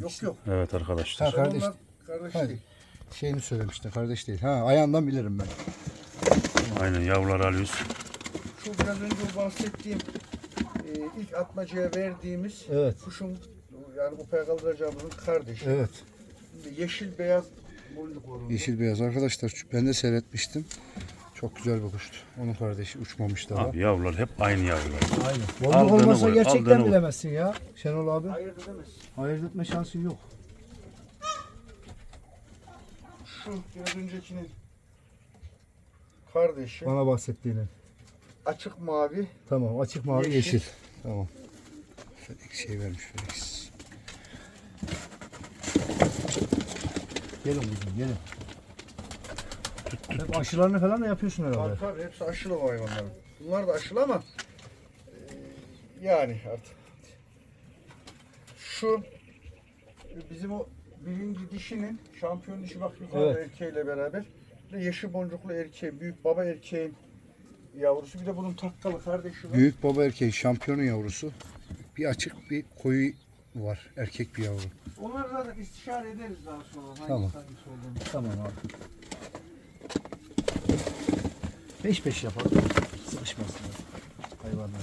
Yok yok. Evet arkadaşlar. Ha, kardeş. Onlar kardeş Hadi. değil. Şeyini söylemişti kardeş değil. Ha ayağından bilirim ben. Aynen yavruları alıyoruz. Şu biraz önce bahsettiğim e, ilk atmacaya verdiğimiz Evet. kuşun yani kupaya kaldıracağımızın kardeşi. Evet. Yeşil beyaz. Yeşil beyaz arkadaşlar ben de seyretmiştim. Çok güzel bir kuştu. Onun kardeşi uçmamış daha. Abi yavrular hep aynı yavrular. Aynen. Aldığını Bolluk olmasa vur, gerçekten aldığını vur. bilemezsin ya Şenol abi. Ayırt edemez. Ayırt etme şansın yok. Şu biraz öncekinin kardeşi Bana bahsettiğini. açık mavi Tamam açık mavi Yeşil. yeşil. Tamam. Felix şey vermiş Felix. Gelin kızım gelin. Hep aşılarını falan da yapıyorsun herhalde. Tabii tabii hepsi aşılı bu hayvanların. Bunlar da aşılı ama e, yani artık. Şu bizim o birinci dişinin şampiyon dişi bak yukarıda Evet. erkeğiyle beraber. Bir de yeşil boncuklu erkeği, büyük baba erkeğin yavrusu. Bir de bunun takkalı kardeşi var. Büyük baba erkeği şampiyonun yavrusu. Bir açık bir koyu var. Erkek bir yavru. Onları zaten istişare ederiz daha sonra. Hangisi Tamam. hangisi olduğunu. Tamam abi. Peş peş yapalım. Sıkışmasın hayvanlar.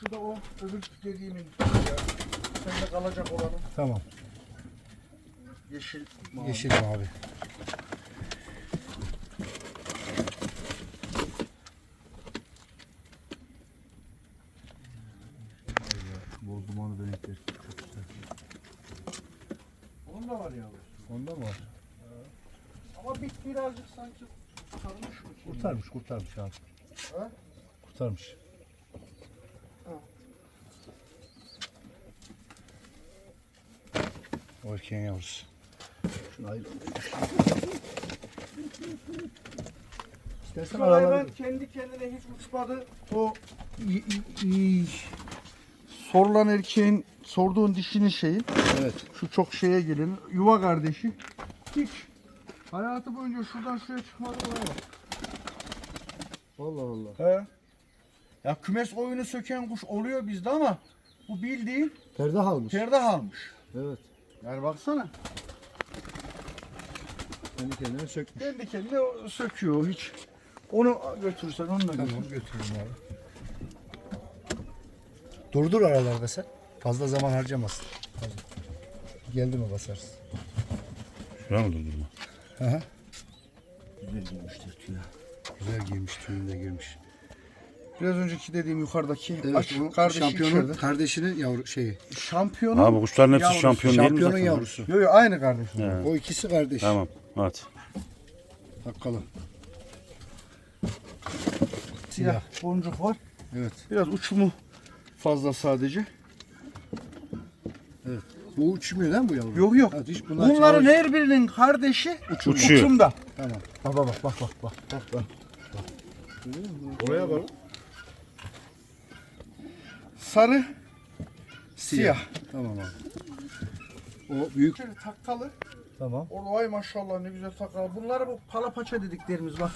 Şu da o öbür dediğimin. Sende kalacak olanı Tamam. yeşil mavi. Yeşil mavi. Bol dumanlı benekler. Çok güzel. Onun da var yavrusu. Onda mı var? Ama bit birazcık sanki sarmış mı? ki? Kurtarmış, kurtarmış abi. Ha? Kurtarmış. O erkeğin yavrusu. Şunu ayır. İstersen Şu hayvan araları... kendi kendine hiç uçmadı. O sorulan erkeğin sorduğun dişinin şeyi Evet. şu çok şeye gelin yuva kardeşi hiç hayatı boyunca şuradan şuraya çıkmadı olay var. Allah Allah. He. Ya kümes oyunu söken kuş oluyor bizde ama bu bildiğin Perde almış. perde almış. Evet. Yani baksana. Kendi kendine sökmüş. Kendi kendine o söküyor hiç. Onu götürsen onunla götür. Tamam götürürüm abi. Durdur aralarda sen. Fazla zaman harcamasın. Hadi. Geldi mi basarsın. Şuraya mı durdurma? Hı hı. Güzel giymiştir tüyü. Güzel giymiş, tüyünü de girmiş. Biraz önceki dediğim yukarıdaki Evet, aç kardeşi şampiyonun içeride. kardeşinin yavru şeyi. Şampiyonun Abi kuşların hepsi Yavrusu, şampiyon değil mi Şampiyonun zaten? yavrusu. Yo yo aynı kardeşim. He. O ikisi kardeş. Tamam hadi. Takkalı. Siyah boncuk var. Evet. Biraz uçumu fazla sadece. Evet. Bu uçmuyor değil mi bu yavru? Yok yok. Hiç bunlar Bunların her birinin kardeşi Uçuyor. uçumda. Tamam. Bak bak bak bak bak bak. Oraya bak. Sarı, siyah. Tamam abi. O büyük. Şöyle takkalı. Tamam. Orada ay maşallah ne güzel takkalı. Bunlara bu palapaça dediklerimiz bak.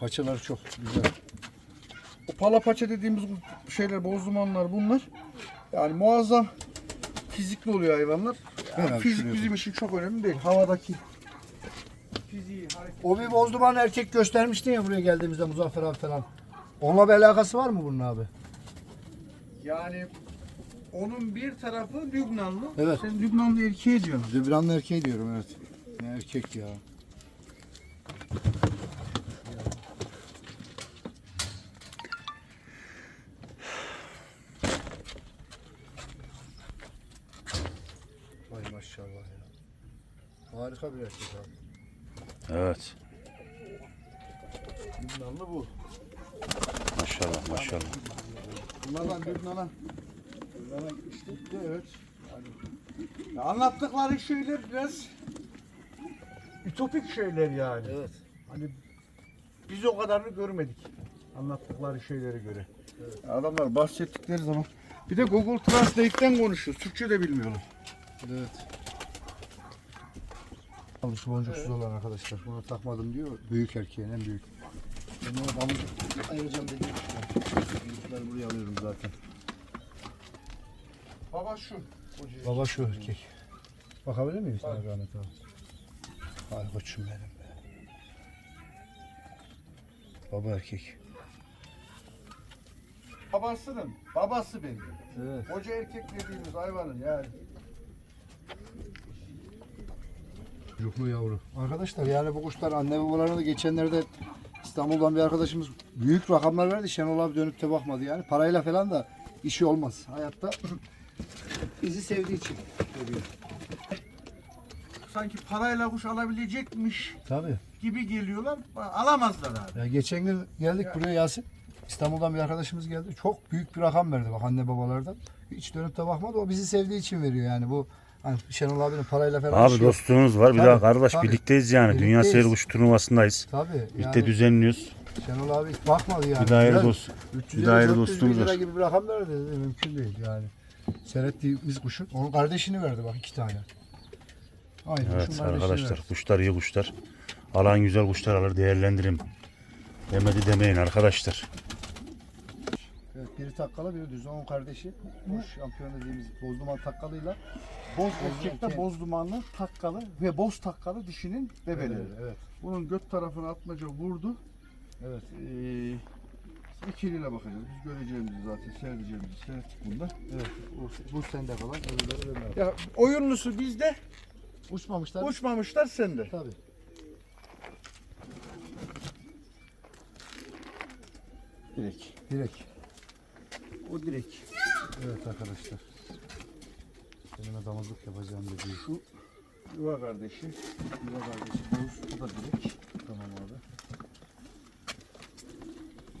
Paçaları çok güzel. O palapaça dediğimiz bu şeyler, bozdumanlar bunlar. Yani muazzam fizikli oluyor hayvanlar. Yani fizik şuraya bizim için çok önemli değil. Havadaki fiziği, hareket. O bir bozduman erkek göstermiştin ya buraya geldiğimizde Muzaffer abi falan. Onunla bir alakası var mı bunun abi? Yani onun bir tarafı Lübnanlı. Evet. Sen Lübnanlı erkeği diyorsun. Dübranlı erkeği diyorum evet. Ne erkek ya. Vay maşallah ya. Harika bir erkek abi. Evet. Lübnanlı bu. Maşallah maşallah. Bunlardan Lübnan'a Lübnan'a gitmiştik de evet. Yani, ya anlattıkları şeyler biraz ütopik şeyler yani. Evet. Hani biz o kadarını görmedik. Anlattıkları şeylere göre. Adamlar bahsettikleri zaman bir de Google Translate'ten konuşuyor. Türkçe de bilmiyorlar. Evet. Alış boncuksuz olan arkadaşlar. Bunu takmadım diyor. Büyük erkeğin en büyük. Ben ona damızlık ayıracağım dedim. Büyükleri buraya alıyorum zaten. Baba şu. Baba şu erkek. Bakabilir miyim sana Ahmet abi? Ay koçum benim be. Baba erkek. Babasının. Babası benim. Evet. Koca erkek dediğimiz hayvanın yani. Çocuklu yavru. Arkadaşlar yani bu kuşlar anne babalarına da geçenlerde İstanbul'dan bir arkadaşımız büyük rakamlar verdi. Şenol abi dönüp de bakmadı yani. Parayla falan da işi olmaz hayatta. Bizi sevdiği için veriyor. Sanki parayla kuş alabilecekmiş Tabii. gibi geliyorlar. Alamazlar abi. Ya geçen gün geldik buraya Yasin. İstanbul'dan bir arkadaşımız geldi. Çok büyük bir rakam verdi bak anne babalardan. Hiç dönüp de bakmadı. O bizi sevdiği için veriyor yani. Bu hani Şenol abinin parayla falan Abi işi yok. dostluğumuz var. Bir Tabii, daha kardeş tabii. birlikteyiz yani. Dünya Birlikteyiz. Seyir Kuş turnuvasındayız. Tabii. Birlikte Yani düzenliyoruz. Şenol abi hiç bakmadı yani. Bir daire Biraz dost. 350 Bir daire 400 bin dostumuz lira var. gibi bir rakam verdi. dedi. Mümkün değil yani. Seyrettiğimiz kuşun. Onun kardeşini verdi bak iki tane. Aynı Evet kuşun kardeşini arkadaşlar verdi. kuşlar iyi kuşlar. Alan güzel kuşlar alır değerlendirin. Demedi demeyin arkadaşlar. Evet, biri takkalı biri düz. Onun kardeşi. Kuş şampiyon dediğimiz bozduman takkalıyla. Boz erkekte boz dumanlı, takkalı ve boz takkalı dişinin bebeleri. Evet, evet. Bunun göt tarafına atmaca vurdu. evet. Ee, ikiliyle bakacağız. Biz göreceğimizi zaten seyredeceğimizi seyrettik bunda. evet. Bu, bu sende kalan öbürleri bende. Ya oyunlusu bizde, Uçmamışlar. uçmamışlar sende. Tabii. Direkt. Direkt. O direkt. Evet arkadaşlar. Benim damızlık yapacağım dediği. Şu yuva kardeşi. Yuva kardeşi boz. Bu da direkt. Tamam abi.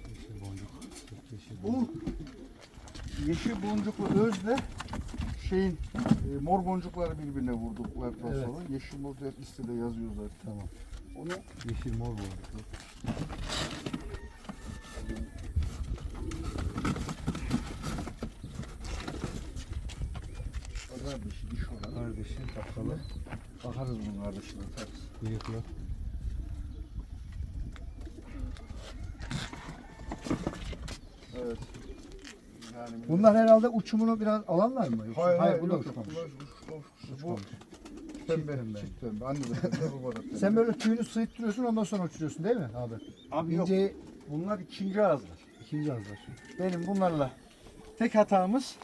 Yeşil boncuk. Yeşil boncuk. Bu yeşil boncuklu özle şeyin e, mor boncukları birbirine vurduklardan Evet. sonra yeşil mor hep listede yazıyor zaten. Tamam. Onu Yeşil mor boncuklu. o kardeşi diş Kardeşi takkalı. Bakarız bunun kardeşine atarız. Bıyıklı. Evet. Yani Bunlar herhalde uçumunu biraz alanlar mı? Yoksa- Hayır hayır, bu da yok, yok. uçmamış. Bu Uçmamış. pembe, çift pembe. Anne de. Sen böyle tüyünü sıyıttırıyorsun ondan sonra uçuruyorsun değil mi abi? Abi yok. İnceyi Bunlar ikinci ağızlar. ikinci ağızlar. Benim bunlarla tek hatamız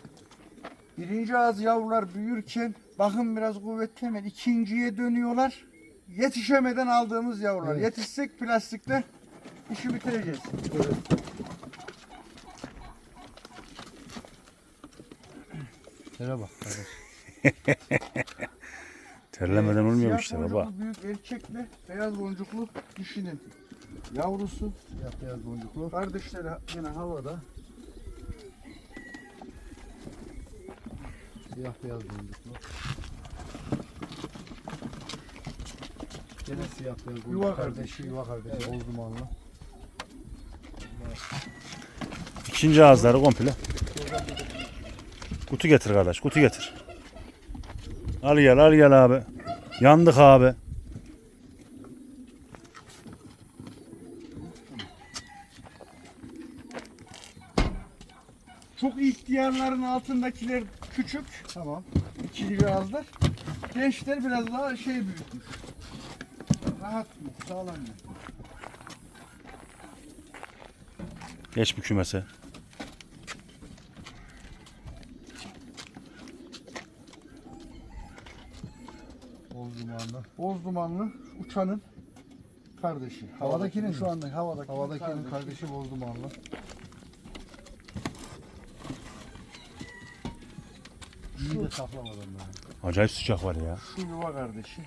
birinci ağız yavrular büyürken bakın biraz kuvvetli hemen ikinciye dönüyorlar. Yetişemeden aldığımız yavrular. Evet. Yetişsek plastikte işi bitireceğiz. Tere bak kardeş. Terlemeden olmuyor Siyah işte baba. büyük erkekle beyaz boncuklu dişinin yavrusu. Siyah beyaz boncuklu. Kardeşleri yine havada. Siyah beyaz boncuklu. Gene siyah beyaz boncuklu. Yuva kardeşi. kardeşi. Yuva kardeşi. Boz dumanlı. İkinci ağızları komple. Kutu getir kardeş kutu getir. Al gel al gel abi. Yandık abi. Çok ihtiyarların altındakiler küçük. Tamam. ikili ağızlar. Gençler biraz daha şey büyütmüş. Rahat mı? Sağlam mı? Geç bu kümese. Boz dumanlı. Boz dumanlı uçanın kardeşi. Havadakinin şu anda havadaki Havadakinin kardeşi boz dumanlı. İyi de saklamadım ben. Acayip sıcak var ya. Şu yuva kardeşi.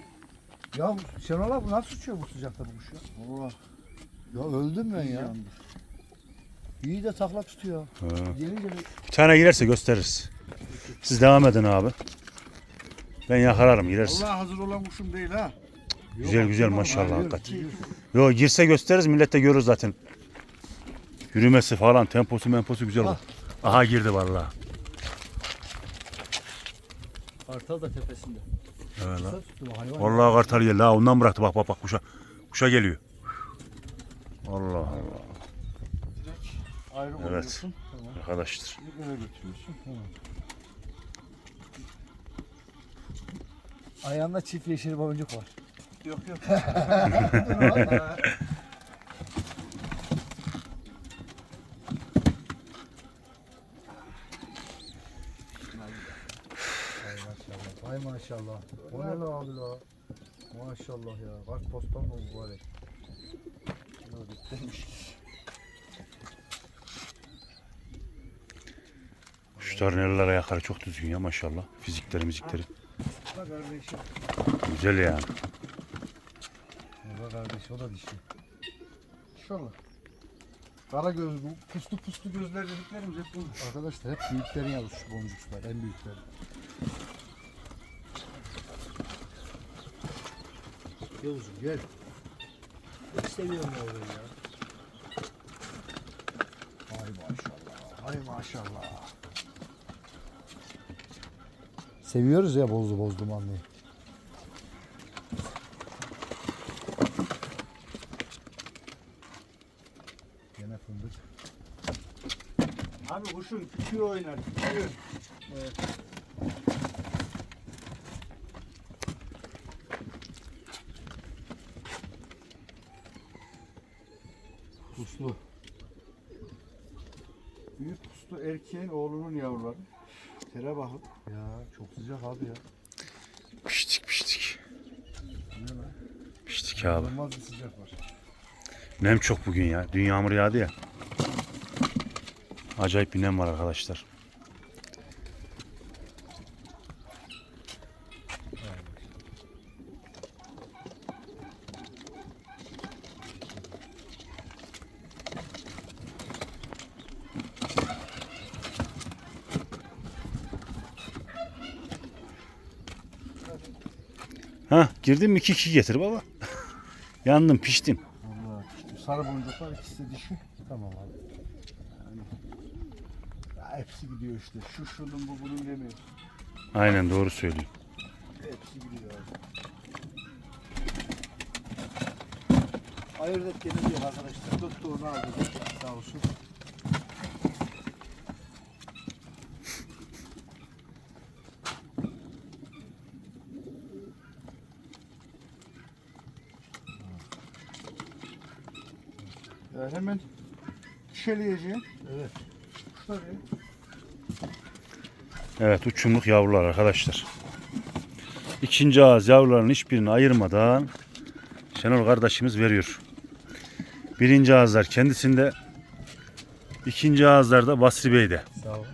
Ya Şenol abi nasıl uçuyor bu sıcakta bu kuş ya? Allah. Ya öldüm ben iyi ya. yandı. İyi de takla tutuyor. Ha. De Bir tane girerse gösteririz. Siz devam edin abi. Ben yakalarım girersin. Allah hazır olan kuşum değil ha. Güzel güzel maşallah hakikaten. Yo girse gösteririz millet de görür zaten. Yürümesi falan temposu memposu güzel olur. Aha girdi vallahi. Kartal da tepesinde. Evet lan. Vallahi kartal geldi ha ondan bıraktı bak bak bak kuşa. Kuşa geliyor. Allah Allah. Ayrı Evet. koyuyorsun. Tamam. Arkadaşlar. Eve götürüyorsun. Tamam. Ayağında çift yeşil boncuk var. Yok yok. Hay maşallah. O ne la abi la? Maşallah ya. Kaç postan mı bu bari? Kuşların eller ayakları çok düzgün ya maşallah. Fizikleri müzikleri. Bak kardeşim. Güzel yani. Da kardeş o da dişi. İnşallah. Kara göz bu. Puslu puslu gözler dediklerimiz hep bu. Arkadaşlar hep büyüklerin yavrusu şu boncuklar. En büyükleri. Yavuzum gel. Çok seviyorum yavruyu ya. Hay maşallah. Hay maşallah. Seviyoruz ya bozdu bozdum anlayı. Gene fındık. Abi kuşun küçüğü oynar. Küçüğü. Puslu. Büyük puslu erkeğin oğlunun yavruları. Tere bakın. Ya çok sıcak abi ya. Piştik piştik. Ne lan? Piştik abi. İnanılmaz bir sıcak var. Nem çok bugün ya. Dün yağmur yağdı ya. Acayip bir nem var arkadaşlar. Ha girdin mi 2 2 getir baba. Yandım piştim. Vallahi işte sarı boncuklar ikisi de dişi. Tamam abi. Ya hepsi gidiyor işte. Şu şunun bu bunun demiyor. Aynen doğru söylüyor. Hepsi gidiyor abi. Ayırt et gene diyor arkadaşlar. Tuttuğunu aldı. Sağ olsun. Hemen şişeleyeceğim. Evet. Kuşları. Evet uçumluk yavrular arkadaşlar. İkinci ağız yavruların hiçbirini ayırmadan Şenol kardeşimiz veriyor. Birinci ağızlar kendisinde. ikinci ağızlar da Basri Bey'de. Sağ ol.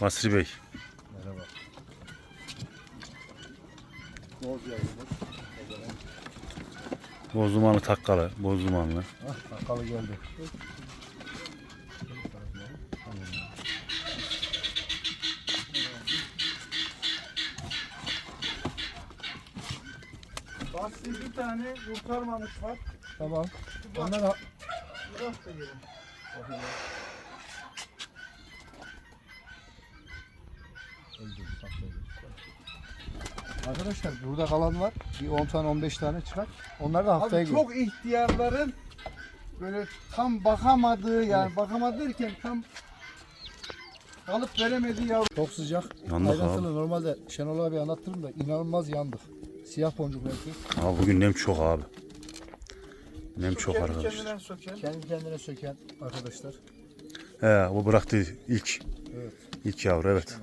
Basri Bey. Bozdumanlı takkalı. Bozdumanlı. Ah takalı geldi. Basri bir tane kurtarmamış var. Tamam. Onlar al. Bırak da gelin. Arkadaşlar burada kalan var. Bir 10 tane 15 tane çıkar. Onlar da haftaya Abi çok ihtiyarların böyle tam bakamadığı yani bakamadı derken tam kalıp veremediği yavru. Çok sıcak. Yandık Ayrıntılı normalde Şenol abi anlattırım da inanılmaz yandık. Siyah boncuk belki. Abi bugün nem çok abi. Nem çok Kendi arkadaşlar. kendinden söken. Kendi kendine söken arkadaşlar. He o bıraktı ilk. Evet. İlk yavru evet.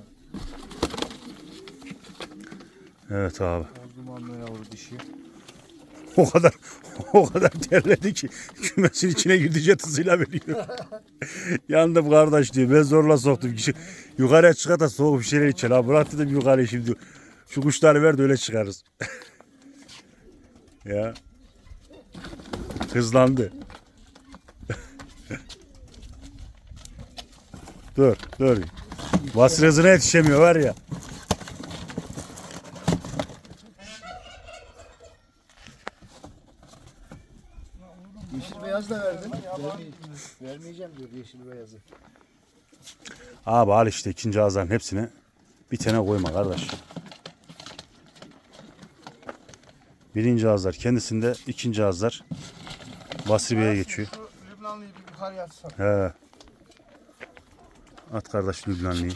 Evet abi. Bozdumanlı yavru dişi. O kadar o kadar terledi ki kümesin içine girdi jet hızıyla veriyor. Yandım kardeş diyor. Ben zorla soktum. Şu- Yukarıya çıkar da soğuk bir şeyler içelim. Ha bırak dedim yukarıya şimdi. Şu kuşları ver de öyle çıkarız. ya. Hızlandı. dur dur. Basri hızına yetişemiyor var ya. Yeşil beyaz da verdim. Vermeyeceğim, diyor yeşil beyazı. Abi al işte ikinci ağızların hepsine bir tane koyma kardeş. Birinci ağızlar kendisinde, ikinci ağızlar Basri Bey'e geçiyor. Lübnanlıyı bir yukarıya atsam. He. At kardeş Lübnanlıyı.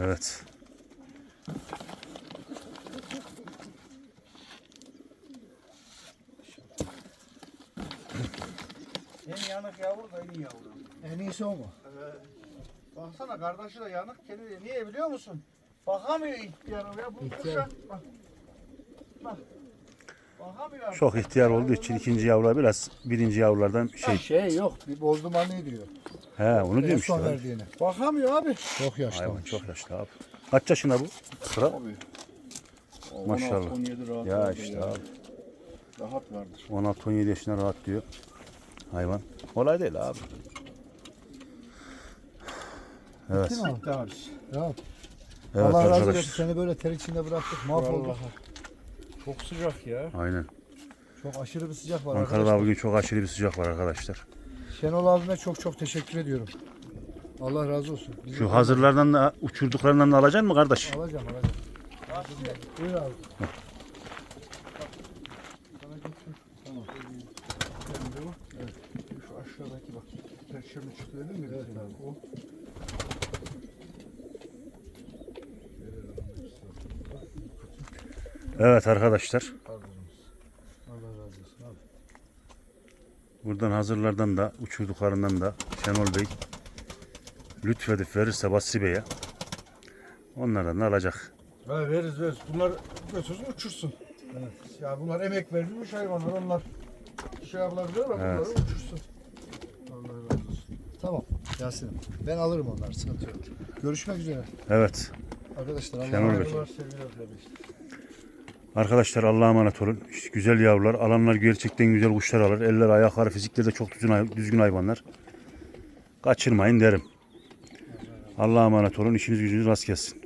Evet. Yavru da en iyi yavru. En iyisi o mu? Baksana kardeşi de yanık kendi de. Niye biliyor musun? Bakamıyor ihtiyarım ya. Bu İhtiyar. kuşa bak. Bak. Bakamıyor. Çok ihtiyar olduğu için ikinci yavrular biraz birinci yavrulardan şey. Şey yok. Bir bozdumanlı diyor. He onu En diyorum işte. son abi. verdiğini. Bakamıyor abi. Çok Hayvan yaşlanmış. çok yaşlı abi. Kaç yaşında bu? Kral. Maşallah. 17 rahat Ya vardır işte ya. abi. Rahat vardır. 16-17 yaşında rahat diyor. Hayvan. Kolay değil abi. Evet. Değil mi abi? Bitti abi. Ya, Evet Allah razı olsun. arkadaşlar. Seni böyle ter içinde bıraktık. Mahvolduk. Vallahi. Çok sıcak ya. Aynen. Çok aşırı bir sıcak var Ankara'da arkadaşlar. bugün çok aşırı bir sıcak var arkadaşlar. Şenol abime çok çok teşekkür ediyorum. Allah razı olsun. Bizi Şu hazırlardan da uçurduklarından da alacaksın mı kardeş? Alacağım alacağım. Buyur abi. Şu aşağıdaki bak. Perşembe çıkıyor değil mi? Evet abi. O. Evet arkadaşlar. Allah razı olsun abi. Buradan hazırlardan da uçurduklarından da Şenol Bey lütfedip verirse Basri Bey'e onlardan da alacak. Ha, veririz veririz. Bunlar götürsün uçursun. Evet. Ya bunlar emek verilmiş hayvanlar. Onlar şey yapılabilir ama bunları Evet. uçursun. Allah razı olsun. Tamam Yasin'im. Ben alırım onları sıkıntı yok. Görüşmek üzere. Evet. Arkadaşlar Allah'a Şenol Bey. emanet olun. Arkadaşlar Allah'a emanet olun. İşte güzel yavrular. Alanlar gerçekten güzel kuşlar alır. Eller, ayakları, fizikleri de çok düzgün, hay- düzgün hayvanlar. Kaçırmayın derim. Allah'a emanet olun. İşiniz gücünüz rast gelsin.